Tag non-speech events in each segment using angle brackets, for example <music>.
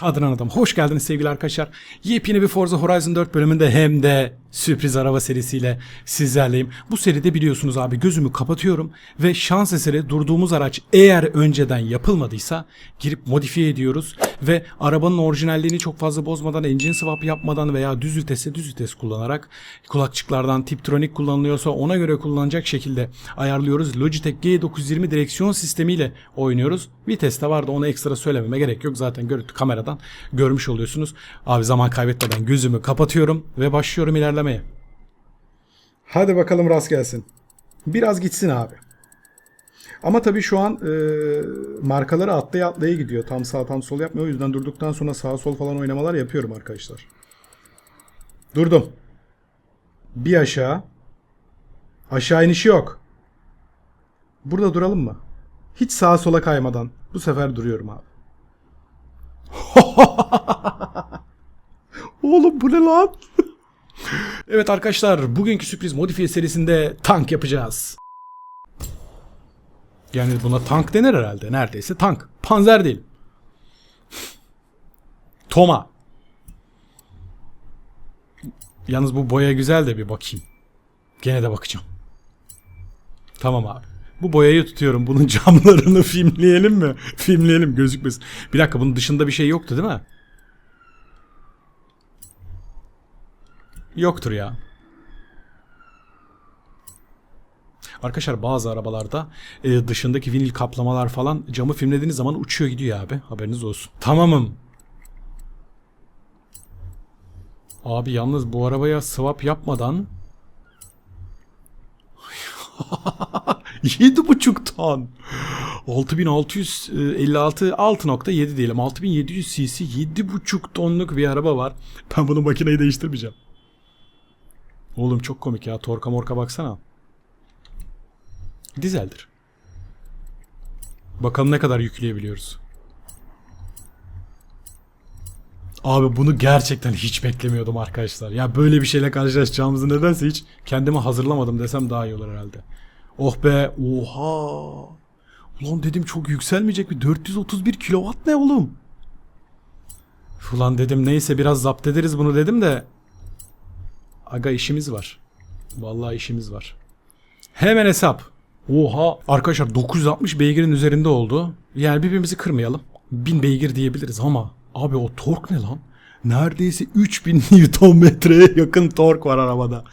Kadran Adam. Hoş geldiniz sevgili arkadaşlar. Yepyeni bir Forza Horizon 4 bölümünde hem de sürpriz araba serisiyle sizlerleyim. Bu seride biliyorsunuz abi gözümü kapatıyorum ve şans eseri durduğumuz araç eğer önceden yapılmadıysa girip modifiye ediyoruz ve arabanın orijinalliğini çok fazla bozmadan, engine swap yapmadan veya düz vitese düz vites kullanarak kulakçıklardan Tiptronic kullanılıyorsa ona göre kullanacak şekilde ayarlıyoruz. Logitech G920 direksiyon sistemiyle oynuyoruz. Vites de vardı onu ekstra söylememe gerek yok. Zaten görüntü kameradan görmüş oluyorsunuz. Abi zaman kaybetmeden gözümü kapatıyorum ve başlıyorum ilerlemeye. Hadi bakalım rast gelsin. Biraz gitsin abi. Ama tabii şu an e, markaları atlaya atlaya gidiyor. Tam sağ tam sol yapmıyor. O yüzden durduktan sonra sağ sol falan oynamalar yapıyorum arkadaşlar. Durdum. Bir aşağı. Aşağı inişi yok. Burada duralım mı? Hiç sağa sola kaymadan. Bu sefer duruyorum abi. <laughs> Oğlum bu ne lan? <laughs> evet arkadaşlar bugünkü sürpriz modifiye serisinde tank yapacağız. Yani buna tank denir herhalde. Neredeyse tank. Panzer değil. Toma. Yalnız bu boya güzel de bir bakayım. Gene de bakacağım. Tamam abi. Bu boyayı tutuyorum. Bunun <laughs> camlarını filmleyelim mi? Filmleyelim gözükmesin. Bir dakika bunun dışında bir şey yoktu değil mi? Yoktur ya. Arkadaşlar bazı arabalarda e, dışındaki vinil kaplamalar falan camı filmlediğiniz zaman uçuyor gidiyor abi. Haberiniz olsun. Tamamım. Abi yalnız bu arabaya swap yapmadan <laughs> 7.5 ton. 6656 6.7 diyelim. 6700 cc 7.5 tonluk bir araba var. Ben bunu makineyi değiştirmeyeceğim. Oğlum çok komik ya. Torka morka baksana. Dizeldir. Bakalım ne kadar yükleyebiliyoruz. Abi bunu gerçekten hiç beklemiyordum arkadaşlar. Ya böyle bir şeyle karşılaşacağımızı nedense hiç kendime hazırlamadım desem daha iyi olur herhalde. Oh be oha. Ulan dedim çok yükselmeyecek mi? 431 kilowatt ne oğlum? Ulan dedim neyse biraz zapt ederiz bunu dedim de. Aga işimiz var. Vallahi işimiz var. Hemen hesap. Oha arkadaşlar 960 beygirin üzerinde oldu. Yani birbirimizi kırmayalım. 1000 beygir diyebiliriz ama abi o tork ne lan? Neredeyse 3000 <laughs> Nm'ye yakın tork var arabada.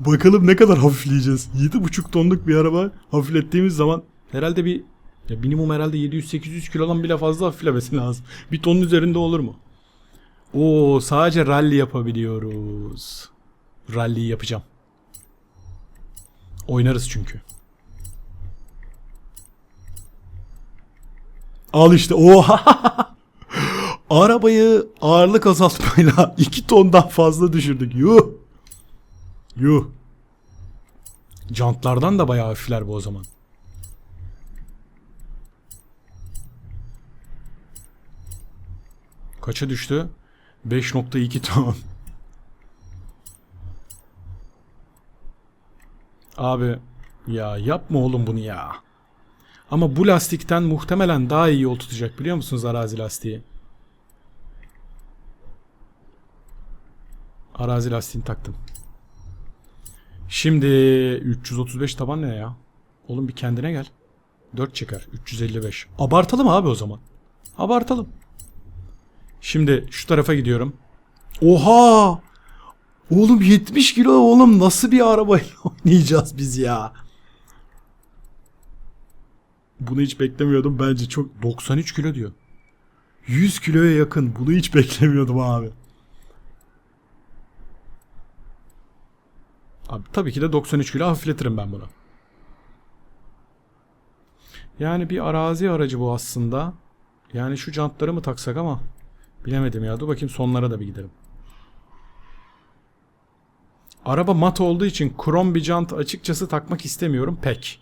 Bakalım ne kadar hafifleyeceğiz. 7,5 tonluk bir araba hafiflettiğimiz zaman herhalde bir ya minimum herhalde 700-800 kilodan bile fazla hafiflemesi lazım. Bir tonun üzerinde olur mu? Oo sadece rally yapabiliyoruz. Rally yapacağım. Oynarız çünkü. Al işte. Oha. <laughs> Arabayı ağırlık azaltmayla <laughs> 2 tondan fazla düşürdük. Yuh. Yuh. Jantlardan da bayağı hafifler bu o zaman. Kaça düştü? 5.2 ton. Abi ya yapma oğlum bunu ya. Ama bu lastikten muhtemelen daha iyi yol tutacak biliyor musunuz arazi lastiği? Arazi lastiğini taktım. Şimdi 335 taban ne ya? Oğlum bir kendine gel. 4 çıkar. 355. Abartalım abi o zaman. Abartalım. Şimdi şu tarafa gidiyorum. Oha! Oğlum 70 kilo oğlum nasıl bir arabayla <laughs> oynayacağız biz ya? Bunu hiç beklemiyordum. Bence çok 93 kilo diyor. 100 kiloya yakın. Bunu hiç <laughs> beklemiyordum abi. Abi tabii ki de 93 kilo hafifletirim ben bunu. Yani bir arazi aracı bu aslında. Yani şu jantları mı taksak ama bilemedim ya. Dur bakayım sonlara da bir gidelim. Araba mat olduğu için krom bir jant açıkçası takmak istemiyorum pek.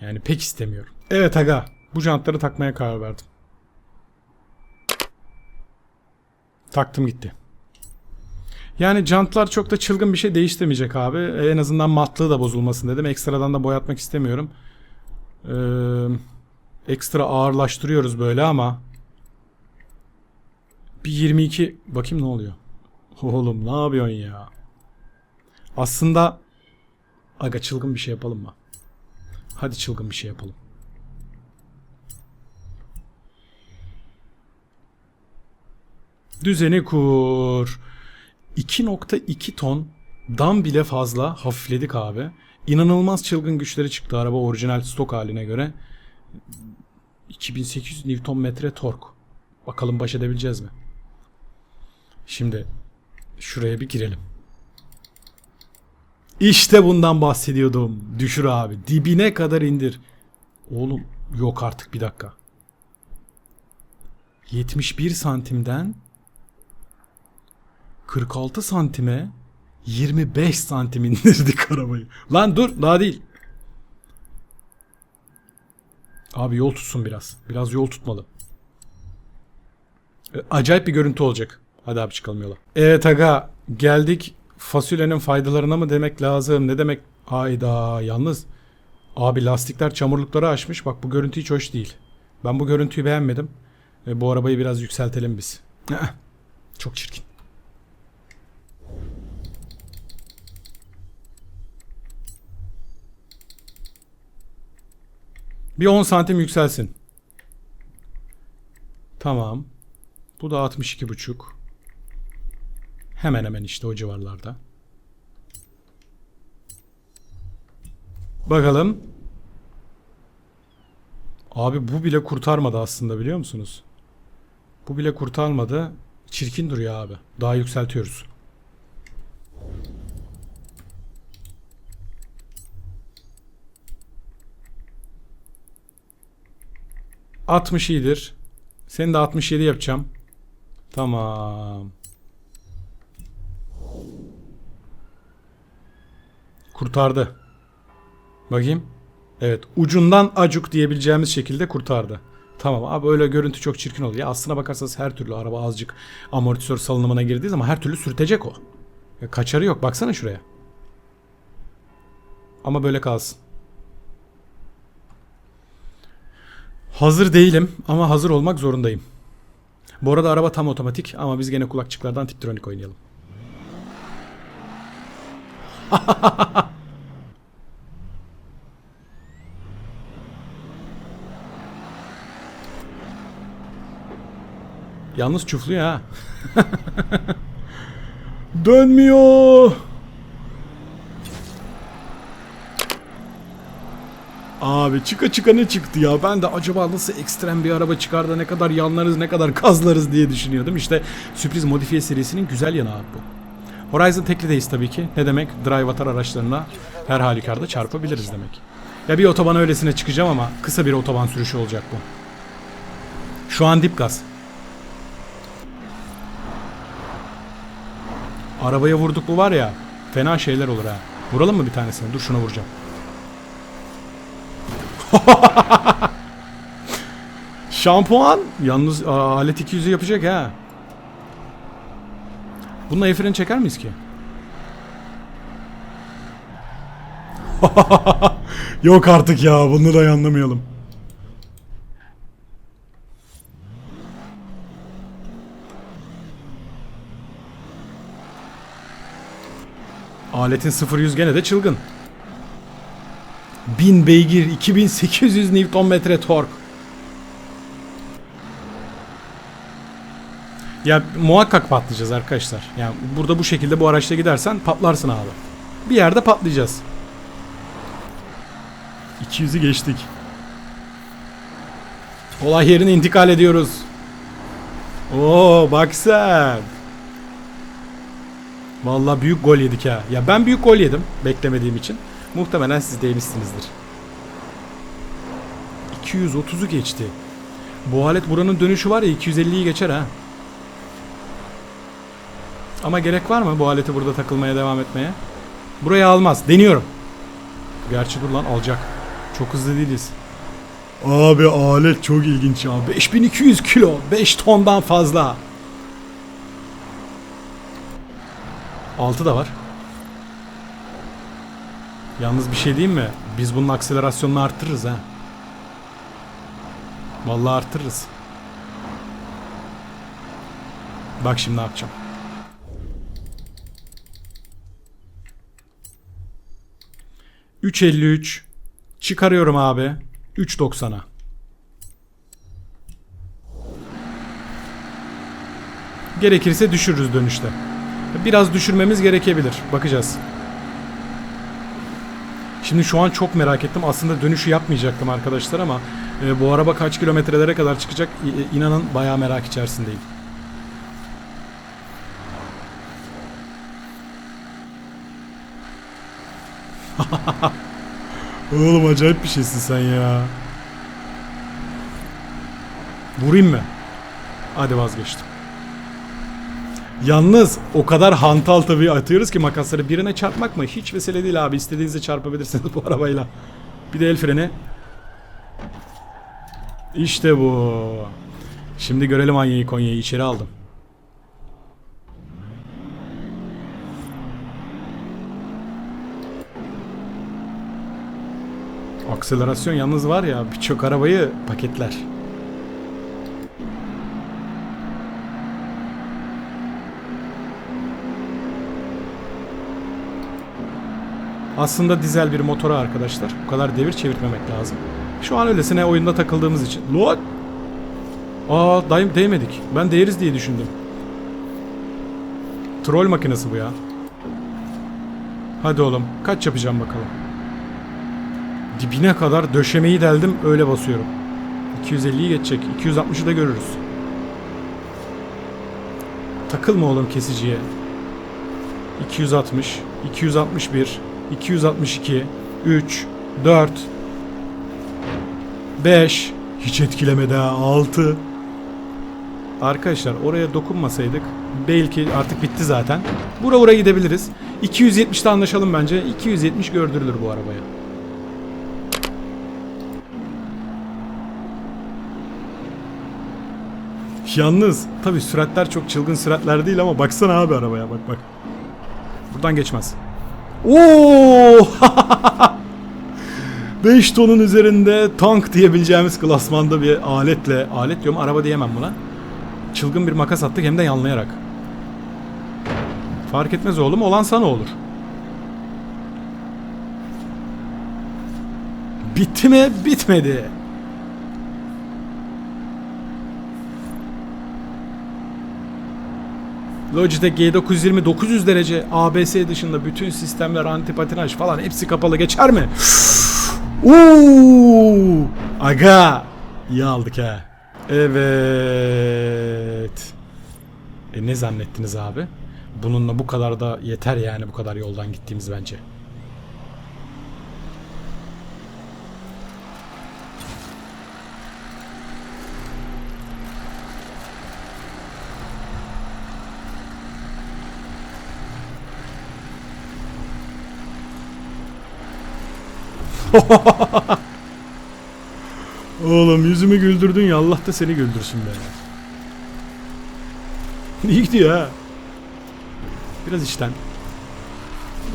Yani pek istemiyorum. Evet aga bu jantları takmaya karar verdim. Taktım gitti. Yani jantlar çok da çılgın bir şey değiştirmeyecek abi. En azından matlığı da bozulmasın dedim. Ekstradan da boyatmak istemiyorum. Ee, ekstra ağırlaştırıyoruz böyle ama Bir 22 bakayım ne oluyor. Oğlum ne yapıyorsun ya? Aslında aga çılgın bir şey yapalım mı? Hadi çılgın bir şey yapalım. Düzeni kur. 2.2 ton dan bile fazla hafifledik abi. İnanılmaz çılgın güçleri çıktı araba orijinal stok haline göre. 2800 Nm tork. Bakalım baş edebileceğiz mi? Şimdi şuraya bir girelim. İşte bundan bahsediyordum. Düşür abi. Dibine kadar indir. Oğlum yok artık bir dakika. 71 santimden 46 santime 25 santim indirdik <laughs> arabayı. Lan dur daha değil. Abi yol tutsun biraz. Biraz yol tutmalı. E, Acayip bir görüntü olacak. Hadi abi çıkalım yola. Evet aga geldik fasulyenin faydalarına mı demek lazım? Ne demek? Hayda yalnız. Abi lastikler çamurlukları açmış. Bak bu görüntü hiç hoş değil. Ben bu görüntüyü beğenmedim. E, bu arabayı biraz yükseltelim biz. <laughs> Çok çirkin. Bir 10 santim yükselsin. Tamam. Bu da 62,5. Hemen hemen işte o civarlarda. Bakalım. Abi bu bile kurtarmadı aslında biliyor musunuz? Bu bile kurtarmadı. Çirkin duruyor abi. Daha yükseltiyoruz. ...60 iyidir. Seni de 67 yapacağım. Tamam. Kurtardı. Bakayım. Evet. Ucundan acuk diyebileceğimiz şekilde kurtardı. Tamam abi öyle görüntü çok çirkin oluyor. Aslına bakarsanız her türlü araba azıcık amortisör salınımına girdiği zaman her türlü sürtecek o. Ya kaçarı yok. Baksana şuraya. Ama böyle kalsın. Hazır değilim ama hazır olmak zorundayım. Bu arada araba tam otomatik ama biz gene kulakçıklardan Tiptronic oynayalım. <laughs> Yalnız çufluyor ha. <laughs> Dönmüyor. Abi çıka çıka ne çıktı ya? Ben de acaba nasıl ekstrem bir araba çıkar da ne kadar yanlarız ne kadar <laughs> kazlarız diye düşünüyordum. İşte sürpriz modifiye serisinin güzel yanı abi bu. Horizon teklideyiz tabii ki. Ne demek? Drive atar araçlarına her halükarda çarpabiliriz demek. Ya bir otoban öylesine çıkacağım ama kısa bir otoban sürüşü olacak bu. Şu an dip gaz. Arabaya vurduk bu var ya fena şeyler olur ha. Vuralım mı bir tanesini? Dur şuna vuracağım. <laughs> Şampuan. Yalnız aa, alet 200'ü yapacak ha. Bununla el çeker miyiz ki? <laughs> Yok artık ya. Bunu da anlamayalım. Aletin 0-100 gene de çılgın. 1000 beygir, 2800 Nm tork. Ya muhakkak patlayacağız arkadaşlar. Yani burada bu şekilde bu araçla gidersen patlarsın abi. Bir yerde patlayacağız. 200'ü geçtik. Olay yerine intikal ediyoruz. Oo bak sen. Vallahi büyük gol yedik ha. Ya ben büyük gol yedim beklemediğim için. Muhtemelen siz de yemişsinizdir. 230'u geçti. Bu alet buranın dönüşü var ya 250'yi geçer ha. Ama gerek var mı bu aleti burada takılmaya devam etmeye? Buraya almaz. Deniyorum. Gerçi dur lan alacak. Çok hızlı değiliz. Abi alet çok ilginç ya. 5200 kilo. 5 tondan fazla. 6 da var. Yalnız bir şey diyeyim mi? Biz bunun akselerasyonunu arttırırız ha. Vallahi arttırırız. Bak şimdi ne yapacağım. ...3.53... ...çıkarıyorum abi... ...3.90'a. Gerekirse düşürürüz dönüşte. Biraz düşürmemiz gerekebilir. Bakacağız. Şimdi şu an çok merak ettim. Aslında dönüşü yapmayacaktım arkadaşlar ama e, bu araba kaç kilometrelere kadar çıkacak İ- inanın bayağı merak içerisindeyim. <laughs> Oğlum acayip bir şeysin sen ya. Vurayım mı? Hadi vazgeçtim. Yalnız o kadar hantal tabii atıyoruz ki makasları birine çarpmak mı? Hiç mesele değil abi. İstediğinizi çarpabilirsiniz <laughs> bu arabayla. Bir de el freni. İşte bu. Şimdi görelim Anya'yı Konya'yı içeri aldım. Akselerasyon yalnız var ya birçok arabayı paketler. Aslında dizel bir motora arkadaşlar. Bu kadar devir çevirmemek lazım. Şu an öylesine oyunda takıldığımız için. Lan! Aa day- değmedik. Ben değeriz diye düşündüm. Troll makinesi bu ya. Hadi oğlum. Kaç yapacağım bakalım. Dibine kadar döşemeyi deldim. Öyle basıyorum. 250'yi geçecek. 260'ı da görürüz. Takılma oğlum kesiciye. 260, 261, 262, 3, 4, 5, hiç etkilemedi ha 6. Arkadaşlar oraya dokunmasaydık belki artık bitti zaten. Bura bura gidebiliriz. 270'te anlaşalım bence. 270 gördürülür bu arabaya. Yalnız tabi süratler çok çılgın süratler değil ama baksana abi arabaya bak bak. Buradan geçmez. Oo! <laughs> 5 tonun üzerinde tank diyebileceğimiz klasmanda bir aletle, alet diyorum araba diyemem buna. Çılgın bir makas attık hem de yanlayarak. Fark etmez oğlum olan sana olur. Bitti mi? Bitmedi. Logitech G920 900 derece ABS dışında bütün sistemler anti patinaj falan hepsi kapalı geçer mi? Uuu! Aga! İyi aldık ha. Evet. E ne zannettiniz abi? Bununla bu kadar da yeter yani bu kadar yoldan gittiğimiz bence. <laughs> Oğlum yüzümü güldürdün ya Allah da seni güldürsün be. İyi gidiyor ha. Biraz içten.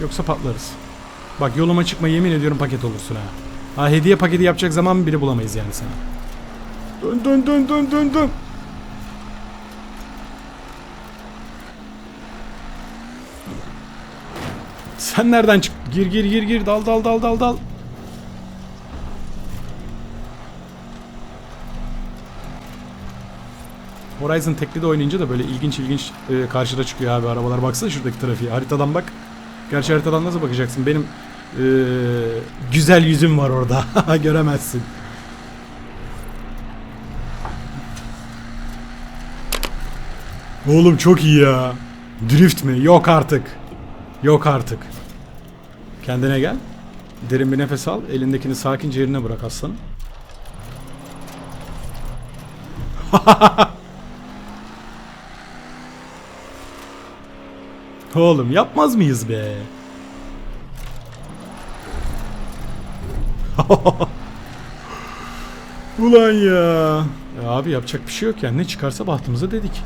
Yoksa patlarız. Bak yoluma çıkma yemin ediyorum paket olursun ha. Ha hediye paketi yapacak zaman bile bulamayız yani sana. Dön dön dön dön dön dön. Sen nereden çık? Gir gir gir gir dal dal dal dal dal. Horizon tekli de oynayınca da böyle ilginç ilginç e, karşıda çıkıyor abi arabalar. Baksana şuradaki trafiğe. Haritadan bak. Gerçi haritadan nasıl bakacaksın? Benim e, güzel yüzüm var orada. <laughs> Göremezsin. Oğlum çok iyi ya. Drift mi? Yok artık. Yok artık. Kendine gel. Derin bir nefes al. Elindekini sakince yerine bırak aslanım. <laughs> Oğlum yapmaz mıyız be? <laughs> Ulan ya. ya. Abi yapacak bir şey yok yani ne çıkarsa bahtımıza dedik.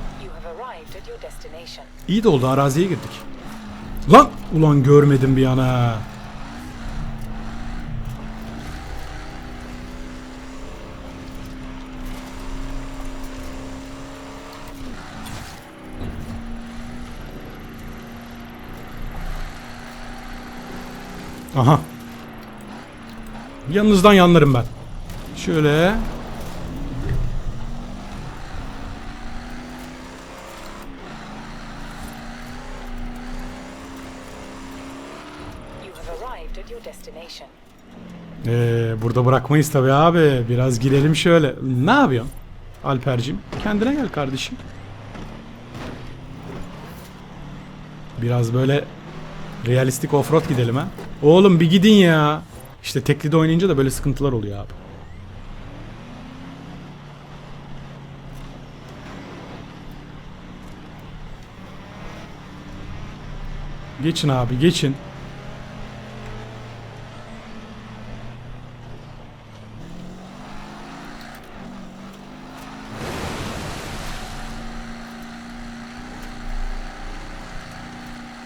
İyi de oldu araziye girdik. Lan ulan görmedim bir ana. Aha. Yanınızdan yanlarım ben. Şöyle. Ee, burada bırakmayız tabii abi. Biraz girelim şöyle. Ne yapıyorsun? Alper'cim kendine gel kardeşim. Biraz böyle realistik offroad gidelim ha. Oğlum bir gidin ya. İşte teklide oynayınca da böyle sıkıntılar oluyor abi. Geçin abi geçin.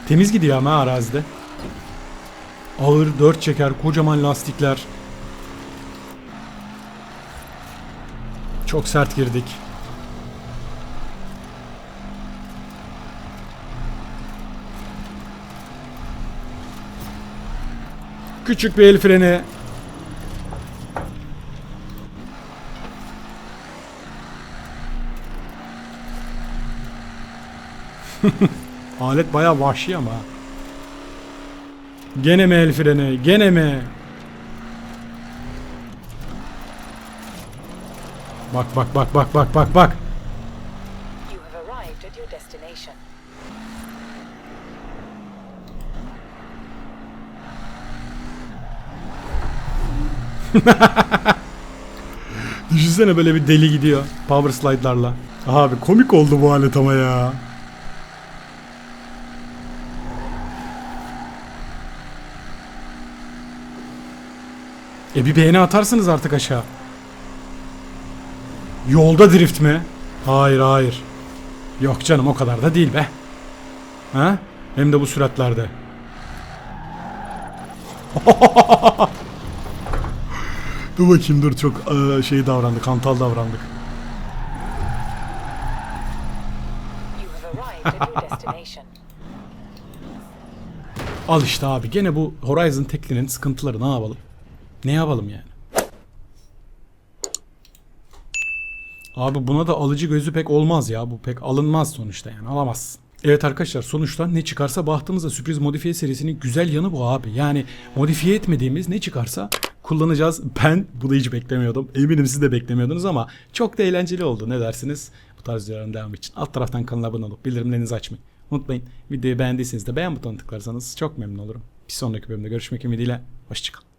Temiz gidiyor ama arazide. Ağır dört çeker kocaman lastikler. Çok sert girdik. Küçük bir el freni. <laughs> Alet bayağı vahşi ama. Gene mi el freni? Gene mi? Bak bak bak bak bak bak bak. <laughs> Düşünsene böyle bir deli gidiyor. Power slide'larla. Abi komik oldu bu alet ama ya. E bir beğeni atarsınız artık aşağı. Yolda drift mi? Hayır hayır. Yok canım o kadar da değil be. Ha? Hem de bu süratlerde. <laughs> dur bakayım dur çok eee, şey davrandık, hantal davrandık. <laughs> Al işte abi gene bu Horizon teklinin sıkıntıları ne yapalım? Ne yapalım yani? Abi buna da alıcı gözü pek olmaz ya. Bu pek alınmaz sonuçta yani alamazsın. Evet arkadaşlar sonuçta ne çıkarsa bahtımıza sürpriz modifiye serisinin güzel yanı bu abi. Yani modifiye etmediğimiz ne çıkarsa kullanacağız. <laughs> Ben bunu hiç beklemiyordum. Eminim siz de beklemiyordunuz ama çok da eğlenceli oldu. Ne dersiniz? Bu tarz videoların devamı için alt taraftan kanala abone olup bildirimlerinizi açmayı unutmayın. Videoyu beğendiyseniz de beğen butonuna tıklarsanız çok memnun olurum. Bir sonraki bölümde görüşmek ümidiyle. Hoşçakalın.